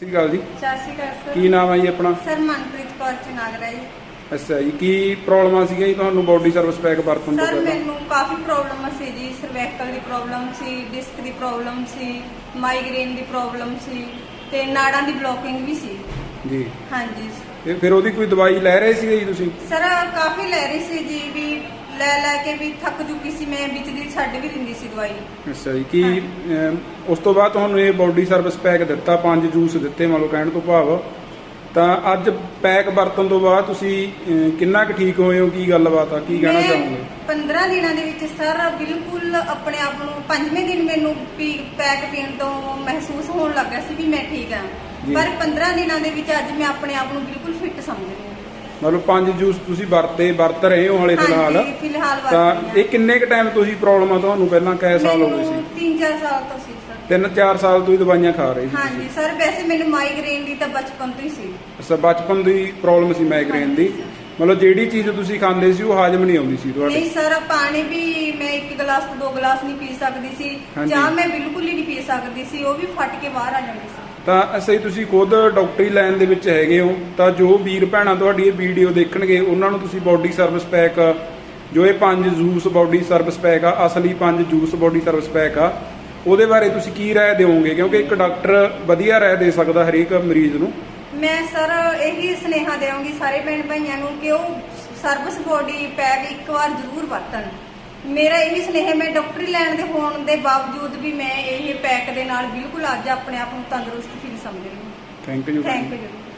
ਸ਼੍ਰੀ ਅਕਾਲ ਜੀ। ਸਤਿ ਸ਼੍ਰੀ ਅਕਾਲ ਸਰ। ਕੀ ਨਾਮ ਹੈ ਜੀ ਆਪਣਾ? ਸਰ ਮਨਪ੍ਰੀਤ ਕੌਰ ਚਨਾਗਰਾ ਜੀ। ਅੱਛਾ ਜੀ ਕੀ ਪ੍ਰੋਬਲਮਾਂ ਸੀਗੀਆਂ ਜੀ ਤੁਹਾਨੂੰ ਬਾਡੀ ਸਰਵਿਸ ਪੈਕ ਵਰਤਣ ਤੋਂ ਸਰ ਪਹਿਲਾਂ? ਮੈਨੂੰ ਕਾਫੀ ਪ੍ਰੋਬਲਮ ਸੀ ਜੀ। ਸਰਵੈਕਲ ਦੀ ਪ੍ਰੋਬਲਮ ਸੀ ਡਿਸਕ ਦੀ ਪ੍ਰੋਬਲਮ ਸੀ ਮਾਈਗ੍ਰੇਨ ਦੀ ਪ੍ਰੋਬਲਮ ਸੀ ਤੇ ਨਾੜਾਂ ਦੀ ਬਲੋਕਿੰਗ ਵੀ ਸੀ। ਜੀ। ਹਾਂਜੀ। ਤੇ ਫਿਰ ਉਹਦੀ ਕੋਈ ਦਵਾਈ ਲੈ ਰਹੇ ਸੀਗੇ ਜੀ ਤੁਸੀਂ? ਸਰ ਕਾਫੀ ਲੈ ਰਹੀ ਸੀ ਜੀ ਵੀ ਲੈ ਲੈ ਕੇ ਵੀ ਥੱਕ ਚੁੱਕੀ ਸੀ ਮੈਂ ਵਿੱਚ ਦੀ ਛੱਡ ਵੀ ਦਿੰਦੀ ਸੀ ਦਵਾਈ। ਅੱਛਾ ਜੀ ਕੀ ਅਮ, ਉਸ ਤੋਂ ਬਾਅਦ ਤੁਹਾਨੂੰ ਇਹ ਬਾਡੀ ਸਰਵਿਸ ਪੈਕ ਦਿੱਤਾ ਪੰਜ ਜੂਸ ਦਿੱਤੇ ਮੰਨ ਲਓ ਕਹਿਣ ਤੋਂ ਭਾਵ। ਤਾਂ ਅੱਜ ਪੈਕ ਵਰਤਣ ਤੋਂ ਬਾਅਦ ਤੁਸੀਂ ਅਮ, ਕਿੰਨਾ ਕੁ ਠੀਕ ਹੋਏ ਹੋ? ਕੀ ਗੱਲਬਾਤ ਆ? ਕੀ ਕਹਿਣਾ ਮੈਂ ਚਾਹੋਗੇ? 15 ਦਿਨਾਂ ਦੇ ਵਿੱਚ ਸਰ ਬਿਲਕੁਲ ਆਪਣੇ ਆਪ ਨੂੰ ਪੰਜਵੇਂ ਦਿਨ ਮੈਨੂੰ ਪੀ ਪੈਕ ਪੀਣ ਤੋਂ ਮਹਿਸੂਸ ਹੋਣ ਲੱਗਾ ਸੀ ਵੀ ਮੈਂ ਠੀਕ ਹਾਂ ਜੀ। ਪਰ 15 ਦਿਨਾਂ ਦੇ ਵਿੱਚ ਅੱਜ ਮੈਂ ਆਪਣੇ ਆਪ ਨੂੰ ਬਿਲਕੁਲ ਫਿੱਟ ਸਮਝਦੀ ਹਾਂ ਮੰਨ ਲਓ ਪੰਜ ਜੂਸ ਤੁਸੀਂ ਵਰਤੇ ਵਰਤ ਰਹੇ ਹੋ ਹਾਲੇ ਫਿਲਹਾਲ ਹਾਂਜੀ, ਫਿਲਹਾਲ। ਤਾਂ ਇਹ ਕਿੰਨੇ ਕ ਟਾਈਮ ਤੋਂ ਹੀ ਪ੍ਰੋਬਲਮ ਆ ਤੁਹਾਨੂੰ? ਪਹਿਲਾਂ ਕੈ ਸਾਲ ਹੋ ਗਏ ਸੀ। 3-4 ਸਾਲ ਤੋਂ ਸੀ ਸਰ। ਤਿੰਨ ਚਾਰ ਸਾਲ ਤੋਂ ਹੀ ਦਵਾਈਆਂ ਖਾ ਰਹੇ ਸੀ ਤੁਸੀਂ। ਹਾਂਜੀ ਸਰ ਵੈਸੇ ਮੈਨੂੰ ਮਾਈਗ੍ਰੇਨ ਦੀ ਤਾਂ ਬਚਪਨ ਤੋਂ ਹੀ ਸੀ। ਅੱਛਾ ਬਚਪਨ ਦੀ ਪ੍ਰੋਬਲਮ ਸੀ ਮਾਈਗ੍ਰੇਨ ਦੀ। ਮਤਲਬ ਜਿਹੜੀ ਚੀਜ਼ ਤੁਸੀਂ ਖਾਂਦੇ ਸੀ ਉਹ ਹਾਜ਼ਮ ਨਹੀਂ ਆਉਂਦੀ ਸੀ ਤੁਹਾਡੇ। ਨਹੀਂ ਸਰ ਪਾਣੀ ਵੀ ਮੈਂ ਇੱਕ ਗਲਾਸ ਤੋਂ ਦੋ ਗਲਾਸ ਨਹੀਂ ਪੀ ਸਕਦੀ ਸੀ। ਹਾਂਜੀ। ਚਾਹ ਮੈਂ ਬਿਲਕੁਲ ਹੀ ਨਹੀਂ ਪੀ ਸਕਦੀ ਸੀ ਉਹ ਵੀ ਫਟ ਕੇ ਬਾਹਰ ਆ ਜਾਂਦੀ ਸੀ। ਤਾਂ ਅਸੀਂ ਤੁਸੀਂ ਖੁਦ ਡਾਕਟਰੀ ਲਾਈਨ ਦੇ ਵਿੱਚ ਹੈਗੇ ਹੋ, ਤਾਂ ਜੋ ਵੀਰ ਭੈਣਾਂ ਤੁਹਾਡੀ ਇਹ ਵੀਡੀਓ ਦੇਖਣਗੇ, ਉਹਨਾਂ ਨੂੰ ਤੁਸੀਂ ਬਾਡੀ ਸਰਵਿਸ ਪੈਕ ਜੋ ਇਹ ਪੰਜ ਜੂਸ ਬਾਡੀ ਸਰਵਿਸ ਪੈਕ ਆ, ਅਸਲੀ ਪੰਜ ਜੂਸ ਬਾਡੀ ਸਰਵਿਸ ਪੈਕ ਆ, ਉਹਦੇ ਬਾਰੇ ਤੁਸੀਂ ਕੀ ਰਾਏ ਦਿਓਗੇ? ਕਿਉਂਕਿ ਇੱਕ ਡਾਕਟਰ ਵਧੀਆ ਰਾਏ ਦੇ ਸਕਦਾ ਹਰੇਕ ਮਰੀਜ਼ ਨੂੰ। ਮੈਂ ਸਰ ਇਹੀ ਸੁਨੇਹਾ ਦੇਵਾਂਗੀ ਸਾਰੇ ਭੈਣ ਭਾਈਆਂ ਨੂੰ ਕਿ ਉਹ ਸਰਵਿਸ ਬੋਡੀ ਪੈਕ ਇੱਕ ਵਾਰ ਜ਼ਰੂਰ ਵਰਤਣ। ਮੇਰਾ ਇਹੀ ਸੁਨੇਹਾ ਮੈਂ ਡਾਕਟਰੀ ਲੈਣ ਦੇ ਹੋਣ ਦੇ ਬਾਵਜੂਦ ਵੀ ਮੈਂ ਇਹ ਪੈਕ ਦੇ ਨਾਲ ਬਿਲਕੁਲ ਅੱਜ ਆਪਣੇ ਆਪ ਨੂੰ ਤੰਦਰੁਸਤ ਫੀਲ ਸਮਝਦੀ ਹਾਂ। Thank you thank you